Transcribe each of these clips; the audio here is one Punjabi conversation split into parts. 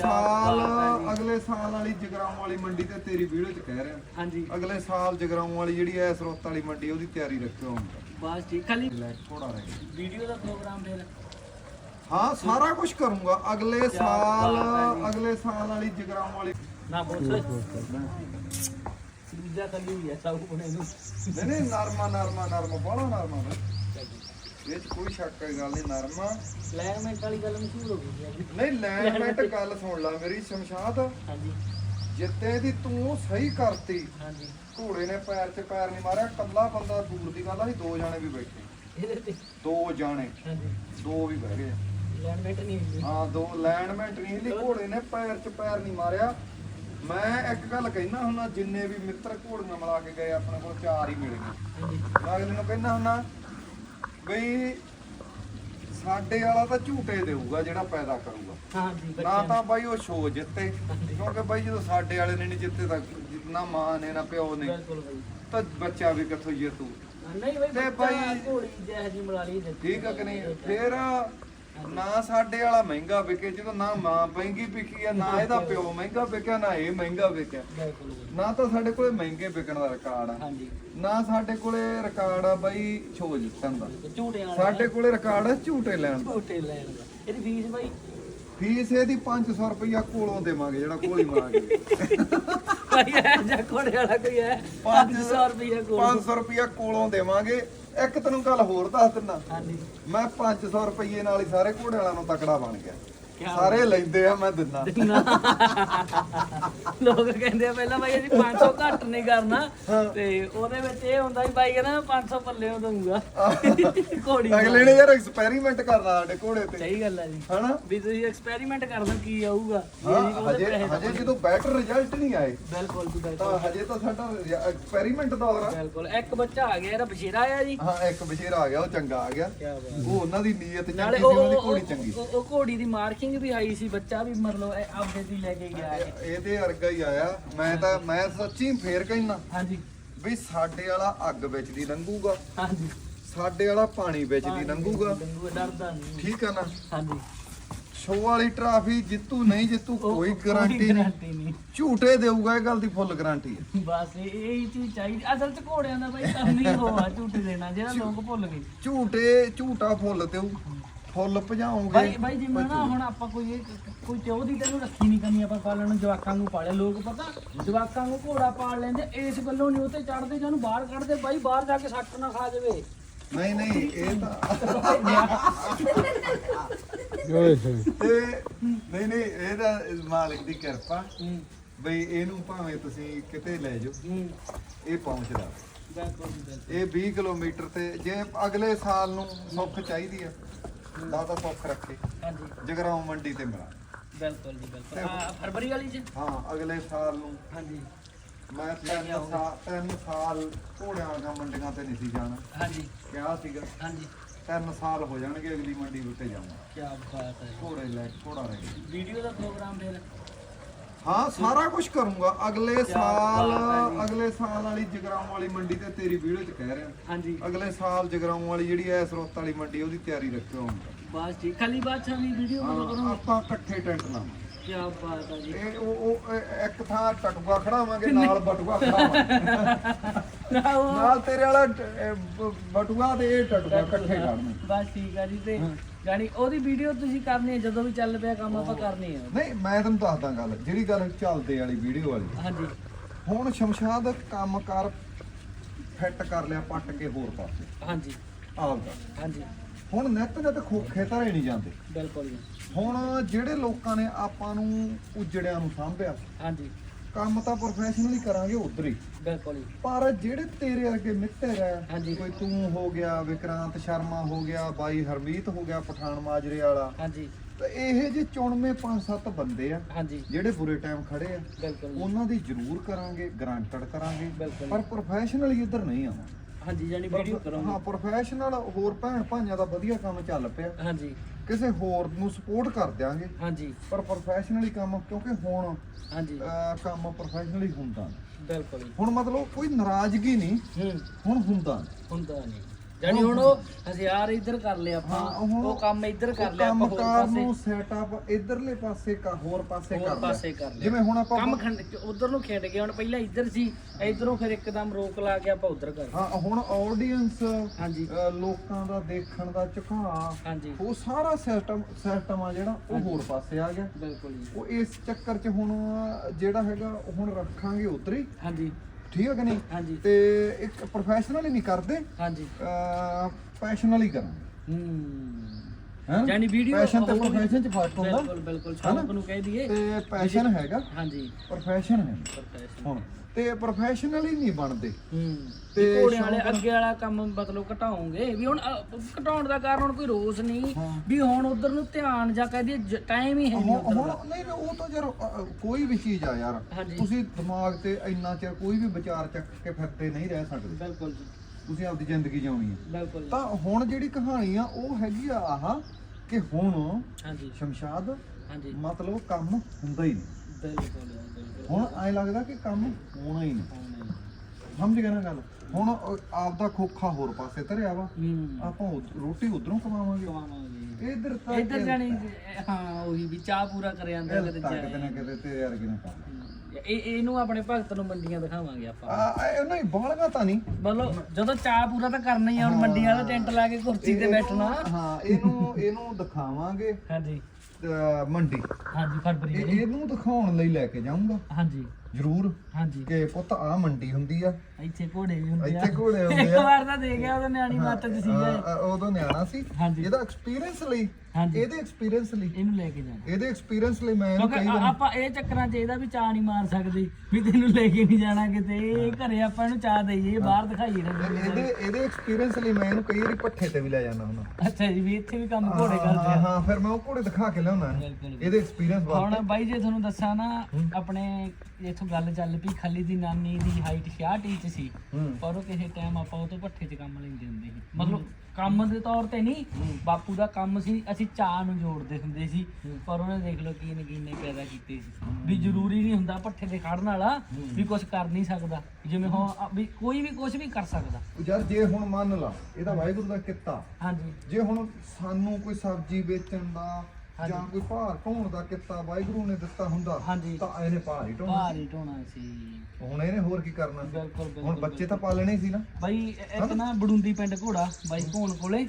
ਸਾਲ ਅਗਲੇ ਸਾਲ ਵਾਲੀ ਜਗਰਾਉਂ ਵਾਲੀ ਮੰਡੀ ਤੇ ਤੇਰੀ ਵੀਡੀਓ ਚ ਕਹਿ ਰਿਹਾ। ਹਾਂਜੀ। ਅਗਲੇ ਸਾਲ ਜਗਰਾਉਂ ਵਾਲੀ ਜਿਹੜੀ ਐ ਸਰੋਤ ਵਾਲੀ ਮੰਡੀ ਉਹਦੀ ਤਿਆਰੀ ਰੱਖਿਓ ਹੁਣ। ਬਸ ਠੀਕ ਖਾਲੀ ਲੈ ਘੋੜਾ ਰਹਿ ਗਿਆ। ਵੀਡੀਓ ਦਾ ਪ੍ਰੋਗਰਾਮ ਫਿਰ। ਹਾਂ ਸਾਰਾ ਕੁਝ ਕਰੂੰਗਾ। ਅਗਲੇ ਸਾਲ ਅਗਲੇ ਸਾਲ ਵਾਲੀ ਜਗਰਾਉਂ ਵਾਲੀ। ਨਾ ਬੋਲ ਦੂਜਾ ਖਾਲੀ ਹੋਈ ਹੈ ਸਭ ਬਣੇ ਨੂੰ। ਨਹੀਂ ਨਹੀਂ ਨਰਮਾ ਨਰਮਾ ਨਰਮਾ ਬੜਾ ਨਰਮਾ ਬਈ ਇਹ 'ਚ ਕੋਈ ਸ਼ੱਕ ਦੀ ਗੱਲ ਨਹੀਂ ਨਰਮਾ ਲੈਨਮੈਂਟ ਵਾਲੀ ਗੱਲ ਮਸ਼ਹੂਰ ਹੋ ਗਈ ਹੈ ਜੀ। ਨਹੀਂ ਲੈਂਡਮੈਂਟ ਗੱਲ ਸੁਣ ਲੈ ਮੇਰੀ ਸ਼ਮਸ਼ਾਦ। ਹਾਂਜੀ। ਜਿੱਤੇ ਦੀ ਤੂੰ ਸਹੀ ਕਰਤੀ। ਹਾਂਜੀ। ਘੋੜੇ ਨੇ ਪੈਰ 'ਚ ਪੈਰ ਨਹੀਂ ਮਾਰਿਆ ਕੱਲਾ ਬੰਦਾ ਦੂਰ ਦੀ ਗੱਲ ਆ ਦੋ ਜਾਣੇ ਵੀ ਬੈਠੇ ਇਹਦੇ ਤੇ। ਦੋ ਜਾਣੇ। ਹਾਂਜੀ। ਦੋ ਵੀ ਬਹਿ ਗਏ ਲੈਨਮੈਂਟ ਨਹੀਂ ਹਾਂ ਦੋ ਲੈਂਡਮੈਂਟ ਨਹੀਂ ਘੋੜੇ ਨੇ ਪੈਰ 'ਚ ਪੈਰ ਨਹੀਂ ਮਾਰਿਆ। ਮੈਂ ਇੱਕ ਗੱਲ ਕਹਿਣਾ ਹੁੰਨਾ ਜਿੰਨੇ ਵੀ ਮਿੱਤਰ ਘੋੜੀਆਂ ਮਿਲਾ ਕੇ ਗਏ ਆਪਣੇ ਕੋਲ ਚਾਰ ਹੀ ਮਿਲ ਗਏ। ਹਾਂਜੀ। ਮੈਂ ਅਗਲੇ ਨੂੰ ਕਹਿੰਦਾ ਹੁੰਨਾ ਬਈ ਸਾਡੇ ਵਾਲਾ ਤਾਂ ਝੂਟੇ ਦੇਊਗਾ ਜਿਹੜਾ ਪੈਦਾ ਕਰੂਗਾ। ਹਾਂਜੀ ਨਾ ਤਾਂ ਬਾਈ ਉਹ ਸ਼ੋ ਜਿੱਤੇ। ਕਿਉਂਕਿ ਬਾਈ ਜਦੋਂ ਸਾਡੇ ਵਾਲੇ ਨੇ ਨਹੀਂ ਜਿੱਤੇ ਤਾਂ ਨਾ ਮਾਂ ਨੇ ਨਾ ਪਿਓ ਨੂੰ। ਨੇ ਬਿਲਕੁਲ ਬਾਈ। ਤਾਂ ਬੱਚਾ ਵੀ ਕਿੱਥੋਂ ਜਿੱਤੂ? ਨਹੀਂ ਬਾਈ ਤੇ ਬਾਈ- ਘੋੜੀ ਜਿਹੋ ਜੀ ਮਿਲਾ ਲਈ ਠੀਕ ਹੈ ਕਿ ਨਹੀਂ? ਫਿਰ ਨਾ ਸਾਡੇ ਵਾਲਾ ਮਹਿੰਗਾ ਵਿਕੇ ਜਦੋਂ ਨਾ ਮਾਂ ਮਹਿੰਗੀ ਵਿਕੀ ਆ ਨਾ ਇਹਦਾ ਪਿਓ ਮਹਿੰਗਾ ਵਿਕਿਆ ਨਾ ਇਹ ਮਹਿੰਗਾ ਵਿਕਿਆ। ਬਿਲਕੁਲ। ਨਾ ਤਾਂ ਸਾਡੇ ਕੋਲੇ ਮਹਿੰਗੇ ਵਿਕਣ ਦਾ ਰਿਕਾਰਡ ਆ। ਹਾਂਜੀ। ਨਾ ਸਾਡੇ ਕੋਲੇ ਰਿਕਾਰਡ ਆ ਬਾਈ ਛੋ ਜਿੱਤਣ ਦਾ। ਵਾਲਾ। ਸਾਡੇ ਕੋਲੇ ਰਿਕਾਰਡ ਆ ਝੂਟੇ ਲੈਣ ਦਾ। ਝੂਟੇ ਲੈਣ ਦਾ। ਇਹਦੀ ਫੀਸ ਬਾਈ? ਫੀਸ ਇਹਦੀ 500 ਰੁਪਈਆ ਕੋਲੋਂ ਦੇਵਾਂਗੇ ਜਿਹੜਾ ਕੋਲੀ ਮਾਰ ਕੇ। ਭਾਈ ਇਹ ਜਾ ਘੋੜੇ ਵਾਲਾ ਕੋਈ ਹੈ? 500 ਰੁਪਏ ਕੋਲ। 500 ਰੁਪਈਆ ਕੋਲੋਂ ਦੇਵਾਂਗੇ। ਇੱਕ ਤੈਨੂੰ ਗੱਲ ਹੋਰ ਦੱਸ ਹਾਂਜੀ। ਮੈਂ 500 ਰੁਪਈਏ ਨਾਲ ਹੀ ਸਾਰੇ ਘੋੜੇ ਵਾਲਿਆਂ ਨੂੰ ਤਕੜਾ ਬਣ ਗਿਆ। ਸਾਰੇ ਲੈਂਦੇ ਆ ਮੈਂ ਦਿੰਦਾ। ਲੋਕ ਕਹਿੰਦੇ ਆ ਪਹਿਲਾਂ ਬਾਈ ਅਸੀਂ 500 ਘੱਟ ਨਹੀਂ ਕਰਨਾ। ਤੇ ਉਹਦੇ ਵਿੱਚ ਇਹ ਹੁੰਦਾ ਵੀ ਬਾਈ ਕਹਿੰਦਾ ਮੈਂ 500 ਪੱਲੇ ਉਹ ਦਊਂਗਾ। ਘੋੜੀ। ਅਗਲੇ ਨੇ ਯਾਰ ਐਕਸਪੈਰੀਮੈਂਟ ਕਰਨਾ ਸਾਡੇ ਘੋੜੇ ਤੇ। ਸਹੀ ਗੱਲ ਹੈ ਜੀ। ਹਨਾ? ਵੀ ਤੁਸੀਂ ਐਕਸਪੈਰੀਮੈਂਟ ਕਰਨਾ ਕੀ ਆਊਗਾ? ਵੀ ਹਾਂ ਅਸੀਂ ਉਹਦੇ ਹਜੇ ਪੈਸੇ ਹਜੇ ਜਦੋਂ ਬੈਟਰ ਰਿਜ਼ਲਟ ਨਹੀਂ ਆਏ ਬਿਲਕੁਲ ਜੀ ਬਿਲਕੁਲ। ਤਾਂ ਹਜੇ ਤਾਂ ਸਾਡਾ ਐਕਸਪੈਰੀਮੈਂਟ ਦੌਰ ਆ। ਬਿਲਕੁਲ। ਇੱਕ ਬੱਚਾ ਆ ਗਿਆ ਇਹਦਾ ਬਸ਼ੇਰਾ ਆ ਜੀ। ਹਾਂ ਇੱਕ ਬਸ਼ੇਰ ਆ ਗਿਆ ਉਹ ਚੰਗਾ ਆ ਗਿਆ। ਕੀ ਬਾਤ ਉਹ ਉਹਨਾਂ ਦੀ ਨੀਅਤ ਨਾਲੇ ਚੰਗੀ ਸੀ ਉਹ ਉਹਨਾਂ ਦੀ ਉਹ- ਘੋੜੀ ਚੰਗੀ ਉਹ- ਉਹ ਘੋੜੀ ਦੀ ਮਾਰਕਿੰਗ ਵੀ ਆਈ ਸੀ ਬੱਚਾ ਵੀ ਮਤਲਬ ਇਹ ਆਪਦੇ ਦੀ ਲੈ ਕੇ ਗਿਆ ਹੈ ਇਹਦੇ ਵਰਗਾ ਹੀ ਆਇਆ। ਮੈਂ ਤਾਂ ਮੈਂ ਸੱਚੀ ਫੇਰ ਕਹਿਣਾ ਹਾਂਜੀ। ਵੀ ਸਾਡੇ ਵਾਲਾ ਅੱਗ ਵਿੱਚ ਦੀ ਲੰਘੂਗਾ। ਹਾਂਜੀ। ਸਾਡੇ ਵਾਲਾ ਪਾਣੀ ਵਿੱਚ ਦੀ ਲੰਘੂਗਾ। ਡੰਗੂ ਡਰਦਾ ਨਹੀਂ। ਠੀਕ ਆ ਨਾ? ਹਾਂਜੀ। ਸ਼ੋਅ ਵਾਲੀ ਟਰਾਫੀ ਜਿੱਤੂ ਨਹੀਂ ਜਿੱਤੂ ਕੋਈ ਗਾਰੰਟੀ ਨਹੀਂ। ਝੂਟੇ ਦੇਊਗਾ ਇਹ ਗੱਲ ਦੀ ਫੁੱਲ ਗਾਰੰਟੀ ਹੈ। ਬਸ ਇਹ ਇਹ ਚੀਜ਼ ਚਾਹੀਦੀ। ਅਸਲ ਚ ਘੋੜਿਆਂ ਦਾ ਬਾਈ ਕੰਮ ਹੀ ਹੋਆ ਝੂਠ ਦੇਣਾ ਜਿਹੜਾ ਲੋਕ ਭੁੱਲ ਗਏ। ਝੂਟੇ ਝੂਟਾ ਫੁੱਲ ਦੇਊ। ਫੁੱਲ ਭਜਾਉਂਗੇ। ਬਾਈ ਬਾਈ ਜਿਵੇਂ ਨਾ ਹੁਣ ਆਪਾਂ ਕੋਈ ਇਹ- ਕੋਈ ਚੋਹ ਦੀ ਤੈਨੂੰ ਰੱਖੀ ਨਹੀਂ ਕਰਨੀ ਆਪਾਂ ਪਾਲਣ ਨੂੰ ਜਵਾਕਾਂ ਨੂੰ ਪਾਲਿਆ ਲੋਕ ਪਤਾ ਜਵਾਕਾਂ ਨੂੰ ਘੋੜਾ ਪਾਲ ਲੈਂਦੇ ਇਸ ਗੱਲੋਂ ਨਹੀਂ ਉੱਤੇ ਚੜਦੇ ਜਾਂ ਉਹਨੂੰ ਬਾਹਰ ਕੱਢਦੇ ਬਾਈ ਬਾਹਰ ਜਾ ਕੇ ਸੱਟ ਨਾ ਖਾ ਜਾਵੇ। ਨਹੀਂ ਨਹੀਂ ਇਹ ਤਾਂ ਤੇ ਨਹੀਂ ਨਹੀਂ ਇਹ ਤਾਂ ਮਾਲਕ ਦੀ ਕਿਰਪਾ। ਬਈ ਇਹਨੂੰ ਭਾਵੇਂ ਤੁਸੀਂ ਕਿਤੇ ਲੈ ਜਾਓ। ਇਹ ਪਹੁੰਚਦਾ ਇਹ 20 ਕਿਲੋਮੀਟਰ ਤੇ ਜੇ ਅਗਲੇ ਸਾਲ ਨੂੰ ਸੁੱਖ ਚਾਹੀਦੀ ਆ। ਦਾ ਤਾਂ ਸੁੱਖ ਰੱਖੇ ਹਾਂਜੀ। ਜਗਰਾਉਂ ਮੰਡੀ ਤੇ ਮਿਲਾ। ਬਿਲਕੁਲ ਜੀ ਬਿਲਕੁਲ। ਆ ਫਰਵਰੀ ਵਾਲੀ ਚ ਹਾਂ ਅਗਲੇ ਸਾਲ ਨੂੰ। ਹਾਂਜੀ। ਮੈਂ ਤਿੰਨ ਸਾਲ ਤਿੰਨ ਸਾਲ ਘੋੜਿਆਂ ਵਾਲੀਆਂ ਮੰਡੀਆਂ ਤੇ ਨਹੀਂ ਸੀ ਜਾਣਾ। ਹਾਂਜੀ। ਕਿਹਾ ਸੀਗਾ। ਹਾਂਜੀ। ਤਿੰਨ ਸਾਲ ਹੋ ਜਾਣਗੇ ਅਗਲੀ ਮੰਡੀ ਉੱਤੇ ਜਾਵਾਂ ਕੀ ਬਾਤ ਹੈ ਘੋੜੇ ਲੈ ਘੋੜਾ ਰਹਿ ਗਿਆ ਵੀਡੀਓ ਦਾ ਪ੍ਰੋਗਰਾਮ ਫਿਰ ਹਾਂ ਸਾਰਾ ਕੁਝ ਕਰੂੰਗਾ। ਅਗਲੇ ਸਾਲ। ਅਗਲੇ ਸਾਲ ਵਾਲੀ ਜਗਰਾਉਂ ਵਾਲੀ ਮੰਡੀ ਤੇ ਤੇਰੀ ਵੀਡੀਓ ਚ ਕਹਿ ਰਿਹਾ। ਹਾਂਜੀ। ਅਗਲੇ ਸਾਲ ਜਗਰਾਉਂ ਵਾਲੀ ਜਿਹੜੀ ਐ ਸਰੋਤ ਵਾਲੀ ਮੰਡੀ ਉਹਦੀ ਤਿਆਰੀ ਰੱਖਿਓ ਹੁਣ। ਬਸ ਠੀਕ ਖਾਲੀ ਬਾਤ ਦੀ ਵੀਡੀਓ ਹਾਂ, ਬਣਾ ਕਰੋ ਆਪਾਂ ਇਕੱਠੇ ਟੈਂਟ ਲਾਵਾਂਗੇ। ਕੀ ਬਾਤ ਹੈ ਜੀ। ਇਹ ਉਹ ਉਹ ਇਹ ਇੱਕ ਥਾਂ ਟਟੂਆ ਖੜਾਵਾਂਗੇ ਨਾਲ ਬਟੂਆ ਖੜਾਵਾਂਗੇ। ਨਾ ਉਹ ਨਾਲ ਤੇਰੇ ਵਾਲਾ ਟ- ਇਹ ਬ- ਬਟੂਆ ਤੇ ਇਹ ਟਟੂਆ ਇਕੱਠੇ ਕਰਨੇ। ਬਸ ਠੀਕ ਆ ਜੀ ਤੇ ਯਾਨੀ ਉਹਦੀ ਵੀਡੀਓ ਤੁਸੀਂ ਕਰਨੀ ਹੈ ਜਦੋਂ ਵੀ ਚੱਲ ਪਿਆ ਕੰਮ ਆਪਾਂ ਕਰਨੀ ਹੈ ਨਹੀਂ ਮੈਂ ਤੁਹਾਨੂੰ ਦੱਸਦਾ ਗੱਲ ਜਿਹੜੀ ਗੱਲ ਚੱਲਦੇ ਵਾਲੀ ਵੀਡੀਓ ਵਾਲੀ। ਹਾਂਜੀ। ਹੁਣ ਸ਼ਮਸ਼ਾਦ ਕੰਮ ਕਰ ਫਿੱਟ ਕਰ ਲਿਆ ਪੱਟ ਕੇ ਹੋਰ ਪਾਸੇ। ਹਾਂਜੀ। ਆਪਦਾ ਹਾਂਜੀ। ਹੁਣ ਨਿੱਤ ਨਿੱਤ ਖੋਖੇ ਧਰੇ ਨਹੀਂ ਜਾਂਦੇ। ਬਿਲਕੁਲ ਜੀ। ਹੁਣ ਜਿਹੜੇ ਲੋਕਾਂ ਨੇ ਆਪਾਂ ਨੂੰ ਉਜੜਿਆਂ ਨੂੰ ਸਾਂਭਿਆ ਹਾਂਜੀ। ਕੰਮ ਤਾਂ ਪ੍ਰੋਫੈਸ਼ਨਲੀ ਕਰਾਂਗੇ ਉਧਰ ਹੀ। ਬਿਲਕੁਲ ਜੀ। ਪਰ ਜਿਹੜੇ ਤੇਰੇ ਅੱਗੇ ਮਿੱਤਰ ਹੈ ਹਾਂਜੀ। ਕੋਈ ਤੂੰ ਹੋ ਗਿਆ ਵਿਕਰਾਂਤ ਸ਼ਰਮਾ ਹੋ ਗਿਆ ਬਾਈ ਹਰਮੀਤ ਹੋ ਗਿਆ ਪਠਾਨ ਮਾਜਰੇ ਵਾਲਾ ਹਾਂਜੀ। ਤੇ ਇਹ ਜੇ ਚੁਣਵੇਂ ਪੰਜ ਸੱਤ ਬੰਦੇ ਆ ਹਾਂਜੀ। ਜਿਹੜੇ ਬੁਰੇ ਟਾਈਮ ਖੜੇ ਆ ਬਿਲਕੁਲ ਜੀ। ਉਹਨਾਂ ਦੀ ਜ਼ਰੂਰ ਕਰਾਂਗੇ ਗਰੰਟਡ ਕਰਾਂਗੇ। ਬਿਲਕੁਲ। ਪਰ ਪ੍ਰੋਫੈਸ਼ਨਲੀ ਇੱਧਰ ਨਹੀਂ ਆਉਣਾ। ਹਾਂਜੀ ਯਾਨੀ ਵੀਡੀਓ ਕਰੋਗੇ। ਹਾਂ ਪ੍ਰੋਫੈਸ਼ਨਲ ਹੋਰ ਭੈਣ ਭਾਈਆਂ ਦਾ ਵਧੀਆ ਕੰਮ ਚੱਲ ਪਿਆ। ਹਾਂਜੀ। ਕਿਸੇ ਹੋਰ ਨੂੰ ਸਪੋਰਟ ਕਰ ਦਿਆਂਗੇ। ਹਾਂਜੀ। ਪਰ ਪ੍ਰੋਫੈਸ਼ਨਲੀ ਕੰਮ ਕਿਉਂਕਿ ਹੁਣ ਹਾਂਜੀ। ਅਹ, ਕੰਮ ਪ੍ਰੋਫੈਸ਼ਨਲੀ ਹੁੰਦਾ। ਬਿਲਕੁਲ ਜੀ। ਹੁਣ ਮਤਲਬ ਕੋਈ ਨਾਰਾਜ਼ਗੀ ਨਹੀਂ ਹੂੰ। ਹੁਣ ਹੁੰਦਾ। ਹੁੰਦਾ ਨਹੀਂ। ਜਾਨੀ ਹੁਣ ਉਹ ਹਥਿਆਰ ਇੱਧਰ ਕਰ ਲਿਆ ਹਾਂ, ਆਪਾਂ ਉਹ- ਉਹ ਕੰਮ ਇੱਧਰ ਕਰ ਲਿਆ ਆਪਾਂ ਹੋਰ ਕੰਮਕਾਰ ਪਾਸੇ। ਨੂੰ ਸੈਟਅਪ ਇਧਰਲੇ ਪਾਸੇ ਕਾ ਹੋਰ ਪਾਸੇ ਹੋਰ ਕਰ ਪਾਸੇ ਲਿਆ ਕਰ ਲਿਆ। ਜਿਵੇਂ ਹੁਣ ਆਪਾਂ ਕੰਮ ਖੰਡ ਉਧਰ ਨੂੰ ਖਿੰਡ ਗਿਆ ਹੁਣ ਪਹਿਲਾਂ ਇੱਧਰ ਸੀ ਇੱਧਰੋਂ ਫਿਰ ਇੱਕਦਮ ਰੋਕ ਲਾ ਕੇ ਆਪਾਂ ਉਧਰ ਕਰ ਹਾਂ ਹੁਣ ਆਡੀਅנס ਹਾਂਜੀ। ਲੋਕਾਂ ਦਾ ਦੇਖਣ ਦਾ ਝੁਕਾਅ ਹਾਂਜੀ। ਉਹ ਸਾਰਾ ਸਿਸਟਮ ਸਿਸਟਮ ਆ ਜਿਹੜਾ ਉਹ ਹੋਰ ਪਾਸੇ ਆ ਗਿਆ। ਬਿਲਕੁਲ ਜੀ। ਉਹ ਇਸ ਚੱਕਰ 'ਚ ਹੁਣ ਜਿਹੜਾ ਹੈਗਾ ਉਹ ਹੁਣ ਰੱਖਾਂਗੇ ਉਧਰ ਹੀ। ਹਾਂਜੀ। ਠੀਕ ਹੈ ਕਿ ਨਹੀਂ? ਹਾਂਜੀ। ਤੇ ਇੱਕ ਪ੍ਰੋਫੈਸ਼ਨਲੀ ਨਹੀਂ ਕਰਦੇ। ਹਾਂਜੀ। ਪੈਸ਼ਨਲੀ ਕਰਾਂਗੇ। ਹੂੰ। ਹੈ? ਜਾਨੀ ਵੀਡੀਓ ਪੈਸ਼ਨ ਤੇ profession 'ਚ ਫ਼ਰਕ ਹੁੰਦਾ। ਬਿਲਕੁਲ ਬਿਲਕੁਲ ਸ਼ੌਂਕ ਨੂੰ ਕਹਿ ਦਈਏ। ਤੇ ਪੈਸ਼ਨ ਹੈਗਾ। ਹਾਂਜੀ। ਪ੍ਰੋਫੈਸ਼ਨ ਹੈ profession। ਹੁਣ ਤੇ ਪ੍ਰੋਫੈਸ਼ਨਲੀ ਨਹੀਂ ਬਣਦੇ। ਹੂੰ। ਤੇ ਤੇ ਵਾਲੇ ਸ਼ੌਂਕ- ਅੱਗੇ ਵਾਲਾ ਕੰਮ ਮਤਲਬ ਘਟਾਉਂਗੇ। ਵੀ ਹੁਣ ਅ, ਘਟਾਉਣ ਦਾ ਕਾਰਨ ਹੁਣ ਕੋਈ ਰੋਸ ਨਹੀਂ। ਹਾਂ। ਵੀ ਹੁਣ ਉਧਰ ਨੂੰ ਧਿਆਨ ਜਾਂ ਕਹਦੀ ਟਾਈਮ ਹੀ ਹੈ ਨਹੀਂ ਹੁਣ ਉਧਰ ਹੁਣ ਦਾ। ਨਹੀਂ ਨਹੀਂ, ਉਹ ਤਾਂ ਯਾਰ ਅ, ਕੋਈ ਵੀ ਚੀਜ਼ ਆ ਯਾਰ। ਹਾਂਜੀ। ਤੁਸੀਂ ਦਿਮਾਗ ਤੇ ਇੰਨਾ ਚਿਰ ਕੋਈ ਵੀ ਵਿਚਾਰ ਚੱਕ ਕੇ ਫਿਰਦੇ ਨਹੀਂ ਰਹਿ ਸਕਦੇ। ਬਿਲਕੁਲ ਜੀ। ਤੁਸੀਂ ਆਪਦੀ ਜ਼ਿੰਦਗੀ ਜਿਉਣੀ ਹੈ। ਬਿਲਕੁਲ। ਤਾਂ ਹੁਣ ਜਿਹੜੀ ਕਹਾਣੀ ਆ ਉਹ ਹੈਗੀ ਆ ਆਹ ਕਿ ਹੁਣ ਹਾਂਜੀ। ਸ਼ਮਸ਼ਾਦ ਹਾਂਜੀ। ਮਤਲਬ ਕੰਮ ਹੁੰਦਾ ਹੀ ਨਹੀਂ। ਬਿਲਕੁਲ ਜੀ, ਬਿਲਕੁਲ। ਹੁਣ ਐ ਲੱਗਦਾ ਕਿ ਕੰਮ ਹੋਣਾ ਹੀ ਨਹੀਂ। ਸਮਝ ਗਏ ਨਾ ਗੱਲ? ਹੁਣ ਆਪਦਾ ਖੋਖਾ ਹੋਰ ਪਾਸੇ ਧਰਿਆ ਵਾ। ਹੂੰ। ਆਪਾਂ ਉਧ- ਰੋਟੀ ਉਧਰੋਂ ਕਮਾਵਾਂਗੇ ਕਮਾਵਾਂਗੇ ਇਧਰ ਤਾਂ ਇੱਧਰ ਜਾਣੀ ਹਾਂ ਉਹੀ ਵੀ ਚਾਹ ਪੂਰਾ ਕਰ ਜਾਂਦਾ ਤਾਂ। ਕਿਤੇ ਨਾ ਕਿਤੇ ਤੇਰੇ ਵਰਗੇ ਨਾ ਕਰ। ਇਹ ਇਹਨੂੰ ਆਪਣੇ ਭਗਤ ਨੂੰ ਮੰਡੀਆਂ ਦਿਖਾਵਾਂਗੇ ਆਪਾਂ। ਆ ਇਹ ਨਹੀਂ ਬਾਲਗਾ ਤਾਂ ਨਹੀਂ। ਮਤਲਬ ਜਦੋਂ ਚਾਹ ਪੂਰਾ ਤਾਂ ਕਰਨਾ ਹੀ ਆ ਹੁਣ ਮੰਡੀ ਵਾਲਾ ਟੈਂਟ ਲਾ ਕੇ ਕੁਰਸੀ ਤੇ ਬੈਠਣਾ। ਹਾਂ ਇਹਨੂੰ ਇਹਨੂੰ ਦਿਖਾਵਾਂਗੇ। ਹਾਂਜੀ। ਮੰਡੀ। ਹਾਂਜੀ ਫਰਵਰੀ ਇਹ ਇਹਨੂੰ ਦਿਖਾਉਣ ਲਈ ਲੈ ਕੇ ਜਾਊਂਗਾ। ਹਾਂਜੀ। ਜ਼ਰੂਰ ਹਾਂਜੀ। ਕਿ ਪੁੱਤ ਆ ਮੰਡੀ ਹੁੰਦੀ ਆ। ਇੱਥੇ ਘੋੜੇ ਵੀ ਹੁੰਦੇ ਆ। ਇੱਥੇ ਘੋੜੇ ਹੁੰਦੇ ਇੱਕ ਆ ਵਾਰ ਤਾਂ ਦੇ ਗਿਆ ਉਹਦਾ ਨਿਆਣੀ ਮੱਤ ਚ ਸੀਗਾ। ਅਹ, ਉਦੋਂ ਨਿਆਣਾ ਸੀ। ਹਾਂਜੀ। ਇਹਦਾ ਐਕਸਪੀਰੀਅੰਸ ਲਈ ਹਾਂਜੀ। ਇਹਦੇ ਐਕਸਪੀਰੀਅੰਸ ਲਈ। ਇਹਨੂੰ ਲੈ ਕੇ ਜਾਣਾ। ਇਹਦੇ ਐਕਸਪੀਰੀਅੰਸ ਲਈ ਮੈਂ ਇਹਨੂੰ ਕਿਉਂਕਿ ਕਈ ਆ- ਵਾਰ ਆਪਾਂ ਇਹ ਚੱਕਰਾਂ 'ਚ ਇਹਦਾ ਵੀ ਚਾਹ ਨਹੀਂ ਮਾਰ ਸਕਦੇ ਵੀ ਤੈਨੂੰ ਲੈ ਕੇ ਨਹੀਂ ਜਾਣਾ ਕਿਤੇ। ਇਹ ਘਰੇ ਆਪਾਂ ਇਹਨੂੰ ਚਾਹ ਦਈਏ ਬਾਹਰ ਦਿਖਾਈਏ ਨਾ। ਇਹ- ਇਹਦੇ ਇਹਦੇ ਐਕਸਪੀਰੀਅੰਸ ਲਈ ਮੈਂ ਇਹਨੂੰ ਕਈ ਵਾਰੀ ਪੱਠੇ ਤੇ ਵੀ ਲੈ ਜਾਂਦਾ ਹੁੰਦਾ। ਅੱਛਾ ਜੀ ਵੀ ਇੱਥੇ ਵੀ ਕੰਮ ਘੋੜੇ ਕਰਦੇ ਹਾਂ ਆ। ਹਾਂ ਫਿਰ ਮੈਂ ਉਹ ਘੋੜੇ ਦਿਖਾ ਕੇ ਲਿਆਉਣਾ। ਬਿਲਕੁਲ ਇਹਦੇ ਐਕਸਪੀਰੀਅੰਸ ਹੁਣ ਵਾਸਤੇ। ਬਾਈ ਜੇ ਤੁਹਾਨੂੰ ਦੱਸਾਂ ਨਾ ਆਪਣੇ ਇਥੋਂ ਗੱਲ ਚੱਲ ਪਈ ਖਲੀ ਦੀ ਨਾਨੀ ਦੀ ਹਾਈਟ 66 ਇੰਚ ਸੀ। ਹੂੰ। ਪਰ ਉਹ ਕਿਸੇ ਟਾਈਮ ਆਪਾਂ ਉਹ ਤੋਂ ਭੱਠੇ 'ਚ ਕੰਮ ਲੈਂਦੇ ਹੁੰਦੇ ਸੀ। ਮਤਲਬ ਕੰਮ ਦੇ ਤੌਰ ਤੇ ਨਹੀਂ ਬਾਪੂ ਦਾ ਕੰਮ ਸੀ ਅਸੀਂ ਚਾਹ ਨੂੰ ਜੋੜਦੇ ਹੁੰਦੇ ਸੀ। ਪਰ ਉਹਨੇ ਦੇਖ ਲਓ ਕੀ ਨਗੀਨੇ ਪੈਦਾ ਕੀਤੇ ਸੀ। ਵੀ ਜ਼ਰੂਰੀ ਨਹੀਂ ਹੁੰਦਾ ਭੱਠੇ ਤੇ ਖੜਨ ਵਾਲਾ ਵੀ ਕੁਝ ਕਰ ਨਹੀਂ ਸਕਦਾ। ਜਿਵੇਂ ਹੁਣ ਆ- ਵੀ ਕੋਈ ਵੀ ਕੁਝ ਵੀ ਕਰ ਸਕਦਾ। ਯਾਰ ਜੇ ਹੁਣ ਮੰਨ ਲਾ ਇਹਦਾ ਵਾਹਿਗੁਰੂ ਦਾ ਕਿੱਤਾ। ਹਾਂਜੀ। ਜੇ ਹੁਣ ਸਾਨੂੰ ਕੋਈ ਸਬਜ਼ੀ ਵੇਚਣ ਦਾ ਜਾਂ ਕੋਈ ਭਾਰ ਢੋਣ ਦਾ ਕਿੱਤਾ ਵਾਹਿਗੁਰੂ ਨੇ ਦਿੱਤਾ ਹੁੰਦਾ ਹਾਂਜੀ। ਤਾਂ ਇਹਨੇ ਭਾਰ ਹੀ ਢੋਣਾ ਭਾਰੀ ਢੋਣਾ ਸੀ। ਹੁਣ ਇਹਨੇ ਹੋਰ ਕੀ ਕਰਨਾ ਸੀ? ਬਿਲਕੁਲ ਹੁਣ ਬਿਲਕੁਲ ਬੱਚੇ ਤਾਂ ਪਾਲਣੇ ਸੀ ਨਾ। ਬਾਈ ਇੱਕ ਨਾ ਬੜੁੰਦੀ ਪਿੰਡ ਘੋੜਾ ਬਾਈ ਘੋਣ ਕੋਲੇ।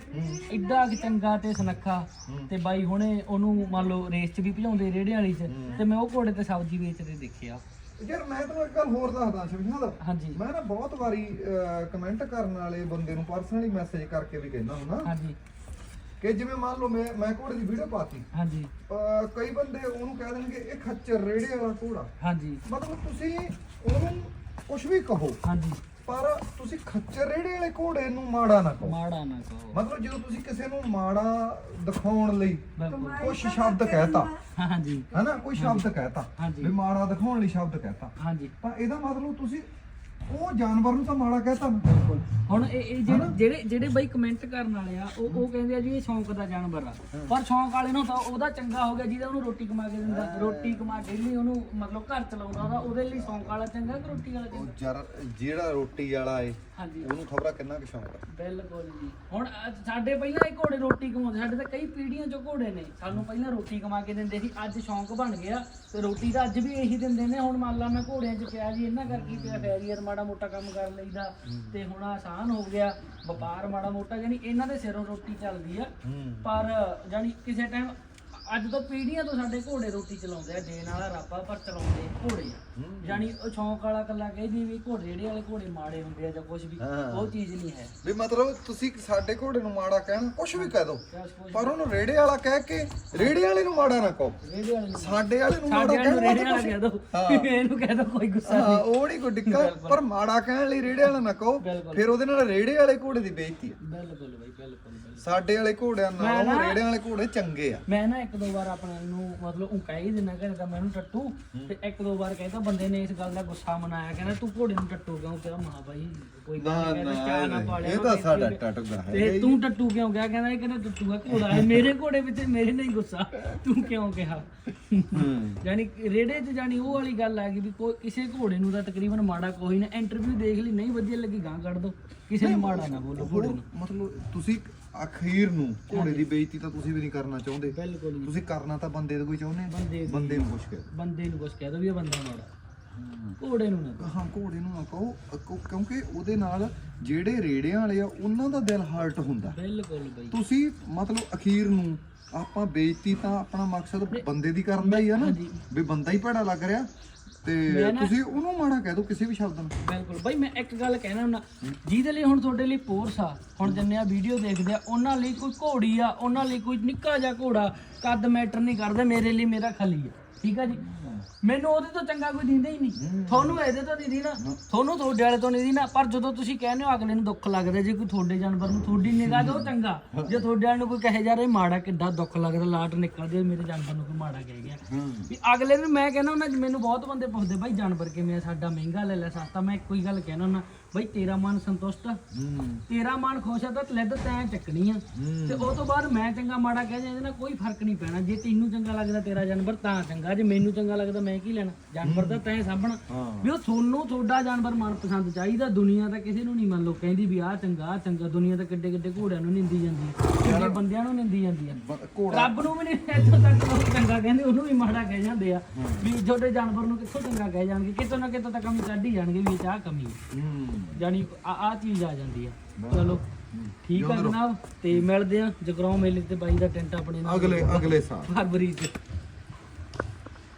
ਇੱਡਾ ਕੁ ਚੰਗਾ ਤੇ ਸੁਨੱਖਾ। ਤੇ ਬਾਈ ਹੁਣੇ ਉਹਨੂੰ ਮੰਨ ਲਓ ਰੇਸ 'ਚ ਵੀ ਭਜਾਉਂਦੇ ਰੇੜੇ ਵਾਲੀ 'ਚ ਤੇ ਮੈਂ ਉਹ ਘੋੜੇ ਤੇ ਸਬਜ਼ੀ ਵੇਚਦੇ ਦੇਖਿਆ। ਯਾਰ ਮੈਂ ਤੁਹਾਨੂੰ ਇੱਕ ਗੱਲ ਹੋਰ ਦੱਸਦਾ ਸ਼ਮਸ਼ਾਦ ਹਾਂਜੀ। ਮੈਂ ਨਾ ਬਹੁਤ ਵਾਰੀ ਕਮੈਂਟ ਕਰਨ ਵਾਲੇ ਬੰਦੇ ਨੂੰ ਪਰਸਨਲੀ ਮੈਸੇਜ ਕਰਕੇ ਵੀ ਕਹਿੰਦਾ ਹੁੰਦਾ। ਹਾਂਜੀ। ਕਿ ਜਿਵੇਂ ਮੰਨ ਲਓ ਮੈਂ ਮੈਂ ਘੋੜੇ ਦੀ ਵੀਡੀਓ ਪਾਤੀ। ਹਾਂਜੀ। ਅਹ ਕਈ ਬੰਦੇ ਉਹਨੂੰ ਕਹਿ ਦੇਣਗੇ ਇਹ ਖੱਚਰ ਰੇੜੇ ਵਾਲਾ ਘੋੜਾ। ਹਾਂਜੀ। ਮਤਲਬ ਤੁਸੀਂ ਉਹਨੂੰ ਕੁਝ ਵੀ ਕਹੋ ਹਾਂਜੀ। ਪਰ ਤੁਸੀਂ ਖੱਚਰ ਰੇੜੇ ਵਾਲੇ ਘੋੜੇ ਨੂੰ ਮਾੜਾ ਨਾ ਕਹੋ। ਮਾੜਾ ਨਾ ਕਹੋ। ਮਤਲਬ ਜਦੋਂ ਤੁਸੀਂ ਕਿਸੇ ਨੂੰ ਮਾੜਾ ਦਿਖਾਉਣ ਲਈ ਬਿਲਕੁਲ। ਕੁਝ ਸ਼ਬਦ ਕਹਿਤਾ ਹਾਂਜੀ। ਹਨਾ ਕੋਈ ਸ਼ਬਦ ਕਹਿਤਾ ਹਾਂਜੀ। ਵੀ ਮਾੜਾ ਦਿਖਾਉਣ ਲਈ ਸ਼ਬਦ ਕਹਿਤਾ ਹਾਂਜੀ। ਤਾਂ ਇਹਦਾ ਮਤਲਬ ਤੁਸੀਂ ਉਹ ਜਾਨਵਰ ਨੂੰ ਤਾਂ ਮਾੜਾ ਕਹਿਤਾ ਨਾ ਬਿਲਕੁਲ। ਹੁਣ ਇਹ ਇਹ ਜਿਹੜੇ ਜਿਹੜੇ ਜਿਹੜੇ ਬਾਈ ਕਮੈਂਟ ਕਰਨ ਵਾਲੇ ਆ ਉਹ ਉਹ ਕਹਿੰਦੇ ਆ ਜੀ ਇਹ ਸ਼ੌਂਕ ਦਾ ਜਾਨਵਰ ਆ। ਪਰ ਸ਼ੌਂਕ ਵਾਲੇ ਨੂੰ ਤਾਂ ਉਹਦਾ ਚੰਗਾ ਹੋ ਗਿਆ ਜਿਹਦਾ ਉਹਨੂੰ ਰੋਟੀ ਕਮਾ ਕੇ ਦਿੰਦਾ। ਰੋਟੀ ਕਮਾ ਡੇਲੀ ਉਹਨੂੰ ਮਤਲਬ ਘਰ ਚਲਾਉਂਦਾ ਉਹਦਾ ਉਹਦੇ ਲਈ ਸ਼ੌਂਕ ਵਾਲਾ ਚੰਗਾ ਕਿ ਰੋਟੀ ਵਾਲਾ ਚੰਗਾ? ਜਿਹੜਾ ਰੋਟੀ ਵਾਲਾ ਏ ਹਾਂਜੀ। ਉਹਨੂੰ ਖਬਰਾਂ ਕਿੰਨਾ ਕੁ ਸ਼ੌਂਕ ਆ? ਬਿਲਕੁਲ ਜੀ। ਹੁਣ ਅੱਜ ਸਾਡੇ ਪਹਿਲਾਂ ਇਹ ਘੋੜੇ ਰੋਟੀ ਕਮਾਉਂਦੇ ਸਾਡੇ ਤਾਂ ਕਈ ਪੀੜ੍ਹੀਆਂ ਚੋਂ ਘੋੜੇ ਨੇ। ਸਾਨੂੰ ਪਹਿਲਾਂ ਰੋਟੀ ਕਮਾ ਕੇ ਦਿੰਦੇ ਸੀ ਅੱਜ ਸ਼ੌਂਕ ਬਣ ਗਿਆ। ਤੇ ਰੋਟੀ ਤਾਂ ਅੱਜ ਵੀ ਇਹੀ ਦਿੰਦੇ ਨੇ। ਹੁਣ ਮੰਨ ਲਾ ਮੈਂ ਘੋੜਿਆਂ 'ਚ ਪਿਆ ਜੀ ਇਹਨਾਂ ਕਰਕੇ ਪਿਆ ਫੈਰੀਅਰ ਮਾੜਾ ਮੋਟਾ ਕੰਮ ਕਰ ਲਈਦਾ। ਤੇ ਹੁਣ ਆਸਾਨ ਹੋ ਗਿਆ। ਵਪਾਰ ਮਾੜਾ ਮੋਟਾ ਯਾਨੀ ਇਹਨਾਂ ਦੇ ਸਿਰੋਂ ਰੋਟੀ ਚੱਲਦੀ ਆ। ਪਰ ਯਾਨੀ ਕਿਸੇ ਟਾਈਮ ਅੱਜ ਤੋਂ ਪੀੜ੍ਹੀਆਂ ਤੋਂ ਸਾਡੇ ਘੋੜੇ ਰੋਟੀ ਚਲਾਉਂਦੇ ਆ ਦੇਣ ਵਾਲਾ ਰੱਬਾ ਪਰ ਚਲਾਉਂਦੇ ਘੋੜੇ ਆ। ਯਾਨੀ ਉਹ ਸ਼ੌਂਕ ਵਾਲਾ ਕੱਲਾ ਕਹਿੰਦੀ ਵੀ ਘੋੜੇ ਜਿਹੜੇ ਵਾਲੇ ਘੋੜੇ ਮਾੜੇ ਹੁੰਦੇ ਆ ਜਾਂ ਕੁਝ ਵੀ ਉਹ ਚੀਜ਼ ਨਹੀਂ ਹੈ। ਵੀ ਮਤਲਬ ਤੁਸੀਂ ਸਾਡੇ ਘੋੜੇ ਨੂੰ ਮਾੜਾ ਕਹਿਣਾ ਕੁਝ ਵੀ ਕਹਿ ਦੋ। ਪਰ ਉਹਨੂੰ ਰੇੜੇ ਵਾਲਾ ਕਹਿ ਕੇ ਰੇੜੇ ਵਾਲੇ ਨੂੰ ਮਾੜਾ ਨਾ ਕਹੋ। ਰੇੜੇ ਵਾਲੇ ਨੂੰ ਸਾਡੇ ਵਾਲੇ ਨੂੰ ਮਾੜਾ ਸਾਡੇ ਵਾਲੇ ਨੂੰ ਕਹਿਣਾ ਰੇੜੇ ਵਾਲਾ ਕਹਿ ਦੋ। ਇਹਨੂੰ ਕਹਿ ਦੋ ਕੋਈ ਗੁੱਸਾ ਹਾਂ ਉਹ ਨਹੀਂ ਕੋਈ ਡਿੱਕਾ ਪਰ ਮਾੜਾ ਕਹਿਣ ਲਈ ਰੇੜੇ ਵਾਲਾ ਨਾ ਕਹੋ। ਬਿਲਕੁਲ। ਫਿਰ ਉਹਦੇ ਨਾਲ ਰੇੜੇ ਵਾਲੇ ਘੋੜੇ ਦੀ ਬੇਇੱਜ਼ਤੀ ਆ। ਬਿਲਕੁਲ ਬਾਈ ਬਿਲਕੁਲ ਬਿਲਕੁਲ। ਸਾਡੇ ਵਾਲੇ ਘੋੜਿਆਂ ਨਾਲੋਂ ਰੇੜੇ ਵਾਲੇ ਘੋੜੇ ਚੰਗੇ ਆ। ਮੈਂ ਨਾ ਇੱਕ ਦੋ ਵਾਰ ਆਪਣੇ ਨੂੰ ਮਤਲਬ ਉਹ ਕਹਿ ਹੀ ਦਿੰਦਾ ਘਰੇ ਤਾਂ ਮੈਨੂੰ ਟੱਟੂ। ਤੇ ਇੱਕ ਦੋ ਵਾਰ ਕਹਿੰਦਾ ਬੰਦੇ ਨੇ ਇਸ ਗੱਲ ਦਾ ਗੁੱਸਾ ਮਨਾਇਆ ਕਹਿੰਦਾ ਤੂੰ ਘੋੜੇ ਨੂੰ ਟੱਟੂ ਕਿਉਂ ਕਿਹਾ? ਮਹਾ ਬਾਈ ਕੋਈ ਨਾ ਨਾ ਇਹ ਤਾਂ ਸਾਡਾ ਟਟਕਦਾ ਹੈ। ਤੇ ਤੂੰ ਟੱਟੂ ਕਿਉਂ ਕਿਹਾ? ਕਹਿੰਦਾ ਇਹ ਕਹਿੰਦਾ ਟੱਟੂ ਆ ਘੋੜਾ ਹੈ। ਮੇਰੇ ਘੋੜੇ ਵਿੱਚ ਮੇਰੇ ਨਹੀਂ ਗੁੱਸਾ। ਤੂੰ ਕਿਉਂ ਕਿਹਾ? ਯਾਨੀ ਕਿ ਰੇੜੇ 'ਚ ਜਾਨੀ ਉਹ ਵਾਲੀ ਗੱਲ ਆ ਗਈ ਵੀ ਕੋਈ ਕਿਸੇ ਘੋੜੇ ਨੂੰ ਤਾਂ ਤਕਰੀਬਨ ਮਾੜਾ ਕੋਈ ਨਾ। ਇੰਟਰਵਿਊ ਦੇਖ ਲਈ ਨਹੀਂ ਵਧੀਆ ਲੱਗੀ ਗਾਂ ਕੱਢ ਦੋ। ਕਿਸੇ ਨੂੰ ਮਾੜਾ ਨਾ ਬੋਲੋ ਘੋੜੇ ਨੂੰ। ਮਤਲਬ ਤੁਸੀਂ ਅਖੀਰ ਨੂੰ ਘੋੜੇ ਦੀ ਬੇਇੱਜ਼ਤੀ ਤਾਂ ਤੁਸੀਂ ਵੀ ਨਹੀਂ ਕਰਨਾ ਚਾਹੁੰਦੇ। ਬਿਲਕੁਲ। ਤੁਸੀਂ ਕਰਨਾ ਤਾਂ ਬੰਦੇ ਦਾ ਕੋਈ ਚਾਹੁੰਦੇ। ਬੰਦੇ ਦੀ- ਬੰਦੇ ਨੂੰ ਕੁਛ ਕਰ ਬੰਦੇ ਨੂੰ ਕੁਛ ਕਹਿ ਦੋ ਵੀ ਇਹ ਬੰਦਾ ਮਾੜਾ। ਘੋੜੇ ਨੂੰ ਨਾ ਕਹੋ। ਹਾਂ ਘੋੜੇ ਨੂੰ ਨਾ ਕਹੋ। ਕਿਉਂਕਿ ਉਹਦੇ ਨਾਲ ਜਿਹੜੇ ਰੇੜਿਆਂ ਵਾਲੇ ਆ ਉਹਨਾਂ ਦਾ ਦਿਲ ਹਰਟ ਹੁੰਦਾ। ਬਿਲਕੁਲ ਬਈ। ਤੁਸੀਂ ਮਤਲਬ ਅਖੀਰ ਨੂੰ ਆਪਾਂ ਬੇਇੱਜ਼ਤੀ ਤਾਂ ਆਪਣਾ ਮਕਸਦ ਬੰਦੇ ਦੀ ਕਰਨ ਦਾ ਹੀ ਆ ਨਾ। ਹਾਂਜੀ। ਵੀ ਬੰਦਾ ਹੀ ਭੜਾ ਲੱਗ ਰਿਹਾ। ਤੇ ਨਾ- ਤੁਸੀਂ ਉਹਨੂੰ ਮਾੜਾ ਕਹਿ ਦਿਓ ਕਿਸੇ ਵੀ ਸ਼ਬਦ ਨਾਲ ਬਿਲਕੁਲ। ਬਈ ਮੈਂ ਇੱਕ ਗੱਲ ਕਹਿਣਾ ਹੁੰਦਾ ਜਿਹਦੇ ਲਈ ਹੁਣ ਤੁਹਾਡੇ ਲਈ ਪੋਰਸ ਆ ਹੁਣ ਜਿੰਨੇ ਆ ਵੀਡੀਓ ਦੇਖਦੇ ਆ ਉਹਨਾਂ ਲਈ ਕੋਈ ਘੋੜੀ ਆ ਉਹਨਾਂ ਲਈ ਕੋਈ ਨਿੱਕਾ ਜਿਹਾ ਘੋੜਾ ਕੱਦ ਮੈਟਰ ਨਹੀਂ ਕਰਦਾ ਮੇਰੇ ਲਈ ਮੇਰਾ ਖਲੀ ਆ। ਠੀਕ ਆ ਜੀ? ਮੈਨੂੰ ਉਹਦੇ ਤੋਂ ਚੰਗਾ ਕੋਈ ਦਿੰਦਾ ਹੀ ਨਹੀਂ। ਤੁਹਾਨੂੰ ਇਹਦੇ ਤੋਂ ਨਹੀਂ ਦਿੰਦਾ। ਤੁਹਾਨੂੰ ਤੁਹਾਡੇ ਵਾਲੇ ਤੋਂ ਨਹੀਂ ਦਿੰਦਾ। ਪਰ ਜਦੋਂ ਤੁਸੀਂ ਕਹਿੰਦੇ ਹੋ ਅਗਲੇ ਨੂੰ ਦੁੱਖ ਲੱਗਦਾ ਜੇ ਕੋਈ ਤੁਹਾਡੇ ਜਾਨਵਰ ਨੂੰ ਤੁਹਾਡੀ ਨਿਗਾਹ ਉਹ ਚੰਗਾ ਜੇ ਤੁਹਾਡੇ ਵਾਲੇ ਨੂੰ ਕੋਈ ਕਹੇ ਜਾ ਰਿਹਾ ਮਾੜਾ ਕਿੱਡਾ ਦੁੱਖ ਲੱਗਦਾ ਲਾਟ ਨਿਕਲਦੇ ਮੇਰੇ ਜਾਨਵਰ ਨੂੰ ਕੋਈ ਮਾੜਾ ਕਹਿ ਗਿਆ। ਵੀ ਅਗਲੇ ਨੂੰ ਮੈਂ ਕਹਿੰਦਾ ਉਹਨਾਂ ਮੈਨੂੰ ਬਹੁਤ ਬੰਦੇ ਪੁੱਛਦੇ ਬਾਈ ਜਾਨਵਰ ਕਿਵੇਂ ਆ? ਸਾਡਾ ਮਹਿੰਗਾ ਲੈ ਲੈ ਸਸਤਾ। ਮੈਂ ਇੱਕੋ ਹੀ ਗੱਲ ਕਹਿਣਾ ਹੁੰਦਾ ਬਾਈ ਤੇਰਾ ਮਨ ਸੰਤੁਸ਼ਟ ਤੇਰਾ ਮਨ ਖੁਸ਼ ਆ ਤਾਂ ਲੈਦ ਤੈਂ ਚੱਕਣੀ ਆ। ਤੇ ਉਹ ਤੋਂ ਬਾਅਦ ਮੈਂ ਚੰਗਾ ਮਾੜਾ ਕਹਿ ਜਾਂ ਇਹਦੇ ਨਾਲ ਕੋਈ ਫ਼ਰਕ ਨਹੀਂ ਪੈਣਾ। ਜੇ ਤੈਨੂੰ ਚੰਗਾ ਲੱਗਦਾ ਤੇਰਾ ਜਾਨਵਰ ਤਾਂ ਚੰਗਾ ਜੇ ਮੈਨੂੰ ਚੰਗਾ ਲੱਗਦਾ ਮੈਂ ਕੀ ਲੈਣਾ? ਜਾਨਵਰ ਤਾਂ ਤੈਂ ਸਾਂਭਣਾ। ਵੀ ਉਹ ਤੁਹਾਨੂੰ ਤੁਹਾਡਾ ਜਾਨਵਰ ਮਨਪਸੰਦ ਚਾਹੀਦਾ ਦੁਨੀਆ ਤਾਂ ਕਿਸੇ ਨੂੰ ਨਹੀਂ ਮੰਨ ਲਓ। ਕਹਿੰਦੀ ਵੀ ਆਹ ਚੰਗਾ ਆਹ ਚੰਗਾ ਦੁਨੀਆ ਤਾਂ ਕਿੱਡੇ ਕਿੱਡੇ ਘੋੜਿਆਂ ਨੂੰ ਨਿੰਦੀ ਜਾਂਦੀ ਹੈ ਕਿੱਡੇ ਬੰਦਿਆਂ ਨੂੰ ਨਿੰਦੀ ਜਾਂਦੀ ਹੈ। ਘੋੜਾ। ਰੱਬ ਨੂੰ ਵੀ ਨਹੀਂ ਇੱਥੋਂ ਤੱਕ ਲੋਕ ਚੰਗਾ ਕਹਿੰਦੇ ਉਹਨੂੰ ਵੀ ਮਾੜਾ ਕਹਿ ਜਾਂਦੇ ਆ। ਵੀ ਛੋਟੇ ਜਾਨਵਰ ਨੂੰ ਕਿੱਥੋਂ ਚੰਗਾ ਕਹਿ ਜਾਣਗੇ? ਕਿਤੋਂ ਨਾ ਕਿਤੋਂ ਤਾਂ ਕਮੀ ਕੱਢ ਹੀ ਜਾਣਗੇ ਵੀ ਇਹ 'ਚ ਆਹ ਕਮੀ ਹੈ। ਜਾਨੀ ਆ ਆ ਚੀਜ਼ ਆ ਜਾਂਦੀ ਆ ਚਲੋ ਠੀਕ ਆ ਜਨਾਬ ਤੇ ਮਿਲਦੇ ਆ ਜਗਰਾਉਂ ਮੇਲੇ ਤੇ ਬਾਈ ਦਾ ਟੈਂਟ ਆਪਣੇ ਨਾਲ। ਅਗਲੇ ਅਗਲੇ ਸਾਲ। ਫਰਵਰੀ ਚ।